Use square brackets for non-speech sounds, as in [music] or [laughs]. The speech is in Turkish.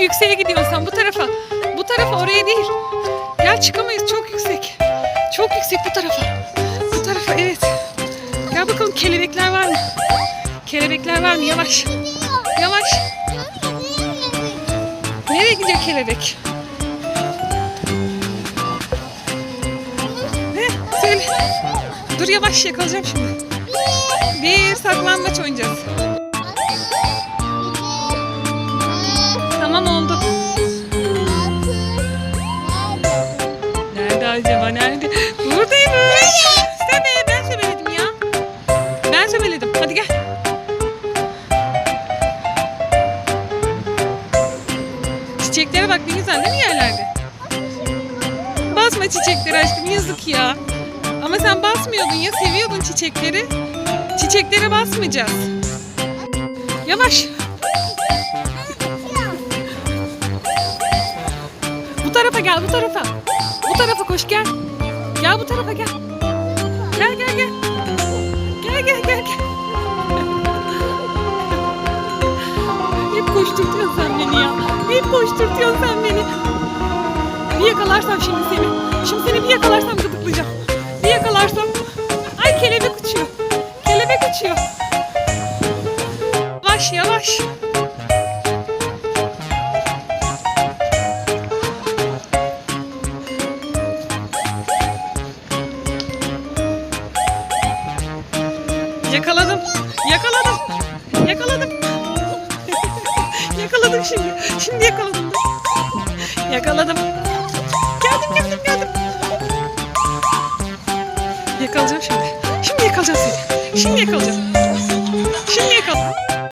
yükseğe gidiyorsun sen bu tarafa. Bu tarafa oraya değil. Gel çıkamayız çok yüksek. Çok yüksek bu tarafa. Bu tarafa evet. Gel bakalım kelebekler var mı? Kelebekler var mı? Yavaş. Yavaş. Nereye gidiyor kelebek? Ne? Söyle. Dur yavaş yakalayacağım şimdi. Bir saklanmaç oynayacağız. Acaba? Nerede? Buradaymış. Sebe ben sebeledim ya. Ben sebeledim. Hadi gel. Çiçeklere bak ne güzel değil mi yerlerde? Basma çiçekleri aşkım yazık ya. Ama sen basmıyordun ya seviyordun çiçekleri. Çiçeklere basmayacağız. Yavaş. Bu tarafa gel bu tarafa. Koş gel. Gel bu tarafa gel. Gel gel gel. Gel gel gel gel. Hep koşturtuyorsun sen beni ya. Hep koşturtuyorsun sen beni. Bir yakalarsam şimdi seni. Şimdi seni bir yakalarsam gıdıklayacağım. Bir yakalarsam. Ay kelebek uçuyor. Kelebek uçuyor. Yavaş yavaş. Yakaladım. Yakaladım. Yakaladım. [laughs] yakaladım şimdi. Şimdi yakaladım. Yakaladım. Geldim geldim geldim. Yakalayacağım şimdi. Şimdi yakalayacağım seni. Şimdi yakalayacağım. Şimdi yakaladım.